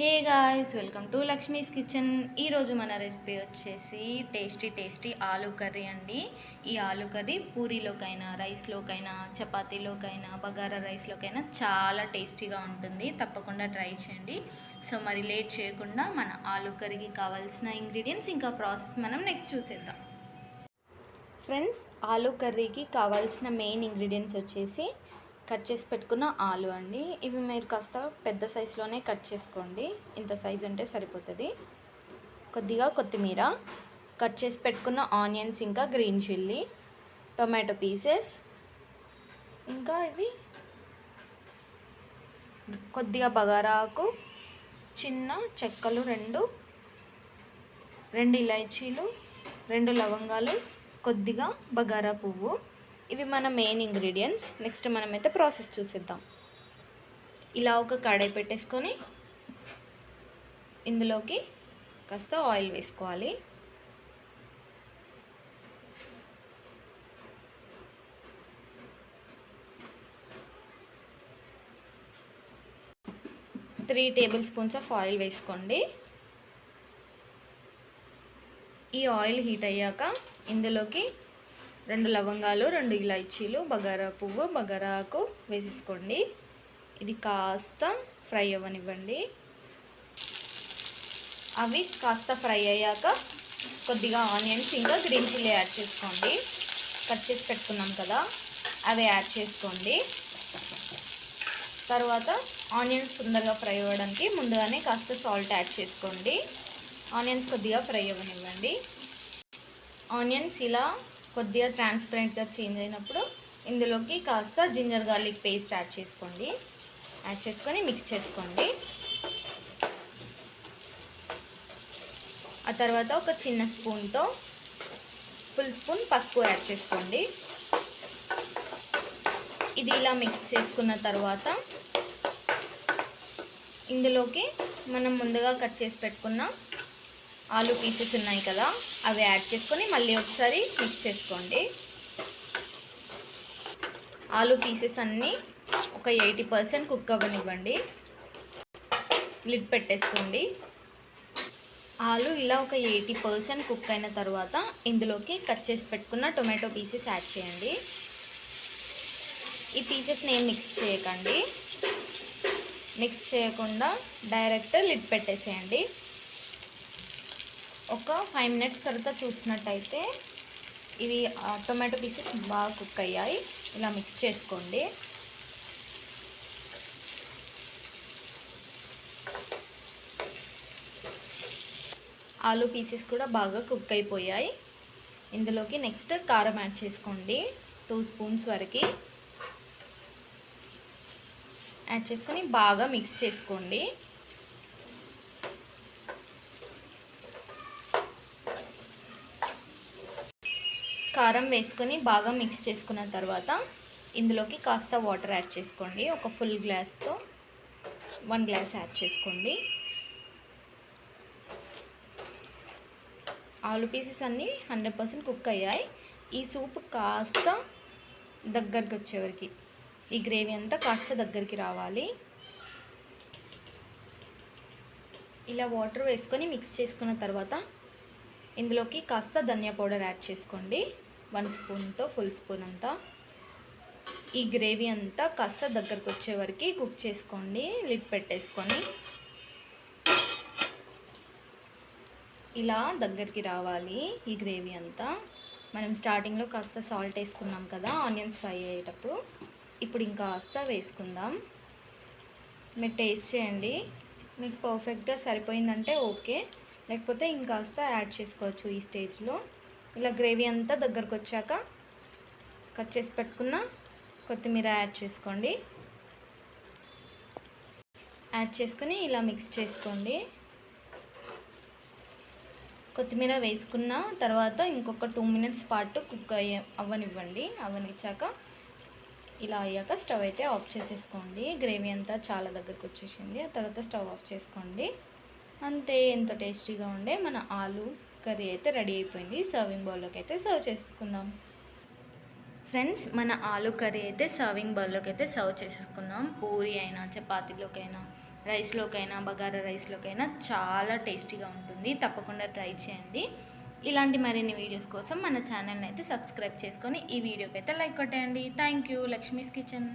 Hey guys welcome to Lakshmi's kitchen. ఈరోజు మన recipe వచ్చేసి టేస్టీ టేస్టీ ఆలూ కర్రీ అండి. ఈ ఆలూ కర్రీ పూరీలోకైనా రైస్లోకైనా చపాతీలోకైనా బగారా రైస్లోకైనా చాలా టేస్టీగా ఉంటుంది. తప్పకుండా ట్రై చేయండి. సో మరి లేట్ చేయకుండా మన ఆలూ కర్రీకి కావాల్సిన ఇంగ్రీడియంట్స్ ఇంకా ప్రాసెస్ మనం నెక్స్ట్ చూసేద్దాం. ఫ్రెండ్స్ ఆలూ కర్రీకి కావాల్సిన మెయిన్ ఇంగ్రీడియంట్స్ వచ్చేసి కట్ చేసి పెట్టుకున్న ఆలు అండి. ఇవి మీరు కాస్త పెద్ద సైజులోనే కట్ చేసుకోండి. ఇంత సైజు ఉంటే సరిపోతుంది. కొద్దిగా కొత్తిమీర కట్ చేసి పెట్టుకున్న ఆనియన్స్ ఇంకా గ్రీన్ చిల్లీ టొమాటో పీసెస్ ఇంకా ఇవి కొద్దిగా బగారాకు చిన్న చెక్కలు రెండు రెండు ఇలాచీలు రెండు లవంగాలు కొద్దిగా బగారా పువ్వు. ఇవి మన మెయిన్ ఇంగ్రీడియంట్స్ నెక్స్ట్ మనమైతే ప్రాసెస్ చూసేద్దాం. ఇలా ఒక కడాయి పెట్టేసుకొని ఇందులోకి కాస్త ఆయిల్ వేసుకోవాలి. Three tablespoons of oil వేసుకోండి. ఈ ఆయిల్ హీట్ అయ్యాక ఇందులోకి రెండు లవంగాలు రెండు ఇలాచీలు బగారా పువ్వు బగారా ఆకు వేసేసుకోండి. ఇది కాస్త ఫ్రై అవ్వనివ్వండి. అవి కాస్త ఫ్రై అయ్యాక కొద్దిగా ఆనియన్స్ ఇంకా గ్రీన్ చిల్లీ యాడ్ చేసుకోండి. కట్ చేసి పెట్టుకున్నాం కదా అవి యాడ్ చేసుకోండి. తర్వాత ఆనియన్స్ తొందరగా ఫ్రై అవ్వడానికి ముందుగానే కాస్త సాల్ట్ యాడ్ చేసుకోండి. ఆనియన్స్ కొద్దిగా ఫ్రై అవ్వనివ్వండి. ఆనియన్స్ ఇలా కొద్దిగా ట్రాన్స్పరెంట్గా చేంజ్ అయినప్పుడు ఇందులోకి కాస్త జింజర్ గార్లిక్ పేస్ట్ యాడ్ చేసుకోండి. యాడ్ చేసుకొని మిక్స్ చేసుకోండి. ఆ తర్వాత ఒక చిన్న స్పూన్తో ఫుల్ స్పూన్ పసుపు యాడ్ చేసుకోండి. ఇది ఇలా మిక్స్ చేసుకున్న తర్వాత ఇందులోకి మనం ముందుగా కట్ చేసి పెట్టుకున్న ఆలు పీసెస్ ఉన్నాయి కదా అవి యాడ్ చేసుకొని మళ్ళీ ఒకసారి మిక్స్ చేసుకోండి. ఆలు పీసెస్ అన్నీ ఒక ఎయిటీ పర్సెంట్ కుక్ అవ్వనివ్వండి. లిడ్ పెట్టేసుకోండి. ఆలు ఇలా ఒక ఎయిటీ పర్సెంట్ కుక్ అయిన తర్వాత ఇందులోకి కట్ చేసి పెట్టుకున్న టొమాటో పీసెస్ యాడ్ చేయండి. ఈ పీసెస్ని ఏం మిక్స్ చేయకండి. మిక్స్ చేయకుండా డైరెక్ట్ లిడ్ పెట్టేసేయండి. ఒక ఫైవ్ మినిట్స్ తర్వాత చూసినట్టయితే ఇవి టొమాటో పీసెస్ బాగా కుక్ అయ్యాయి. ఇలా మిక్స్ చేసుకోండి. ఆలు పీసెస్ కూడా బాగా కుక్ అయిపోయాయి. ఇందులోకి నెక్స్ట్ కారం యాడ్ చేసుకోండి. టూ స్పూన్స్ వరకు. యాడ్ చేసుకొని బాగా మిక్స్ చేసుకోండి. కారం వేసుకొని బాగా మిక్స్ చేసుకున్న తర్వాత ఇందులోకి కాస్త వాటర్ యాడ్ చేసుకోండి. ఒక ఫుల్ గ్లాస్తో వన్ గ్లాస్ యాడ్ చేసుకోండి. ఆలు పీసెస్ అన్నీ హండ్రెడ్ పర్సెంట్ కుక్ అయ్యాయి. ఈ సూప్ కాస్త దగ్గరికి వచ్చేవరకు ఈ గ్రేవీ అంతా కాస్త దగ్గరికి రావాలి. ఇలా వాటర్ వేసుకొని మిక్స్ చేసుకున్న తర్వాత ఇందులోకి కాస్త ధనియా పౌడర్ యాడ్ చేసుకోండి. వన్ స్పూన్తో ఫుల్ స్పూన్ అంతా. ఈ గ్రేవీ అంతా కాస్త దగ్గరకు వచ్చే వరకు కుక్ చేసుకోండి లిడ్ పెట్టేసుకొని. ఇలా దగ్గరికి రావాలి ఈ గ్రేవీ అంతా. మనం స్టార్టింగ్లో కాస్త సాల్ట్ వేసుకున్నాం కదా ఆనియన్స్ ఫ్రై అయ్యేటప్పుడు. ఇప్పుడు ఇంకా కాస్త వేసుకుందాం. మీరు టేస్ట్ చేయండి. మీకు పర్ఫెక్ట్గా సరిపోయిందంటే ఓకే. లేకపోతే ఇంకాస్త యాడ్ చేసుకోవచ్చు ఈ స్టేజ్లో. ఇలా గ్రేవీ అంతా దగ్గరకు వచ్చాక కట్ చేసి పెట్టుకున్న కొత్తిమీర యాడ్ చేసుకోండి. యాడ్ చేసుకొని ఇలా మిక్స్ చేసుకోండి. కొత్తిమీర వేసుకున్న తర్వాత ఇంకొక టూ మినిట్స్ పాటు కుక్ అయ్యే అవ్వనివ్వండి అవ్వనిచ్చాక ఇలా అయ్యాక స్టవ్ అయితే ఆఫ్ చేసేసుకోండి. గ్రేవీ అంతా చాలా దగ్గరకు వచ్చేసింది ఆ తర్వాత స్టవ్ ఆఫ్ చేసుకోండి. అంతే ఎంతో టేస్టీగా ఉండే మన ఆలు కర్రీ అయితే రెడీ అయిపోయింది. సర్వింగ్ బౌల్లోకి అయితే సర్వ్ చేసుకుందాం. ఫ్రెండ్స్ మన ఆలు కర్రీ అయితే సర్వింగ్ బౌల్లోకి అయితే సర్వ్ చేసుకున్నాం. పూరి అయినా చపాతీలోకైనా రైస్లోకైనా బగారా రైస్లోకైనా చాలా టేస్టీగా ఉంటుంది. తప్పకుండా ట్రై చేయండి. ఇలాంటి మరిన్ని వీడియోస్ కోసం మన ఛానల్ని అయితే సబ్స్క్రైబ్ చేసుకొని ఈ వీడియోకి అయితే లైక్ కొట్టేయండి. Thank you Lakshmi's kitchen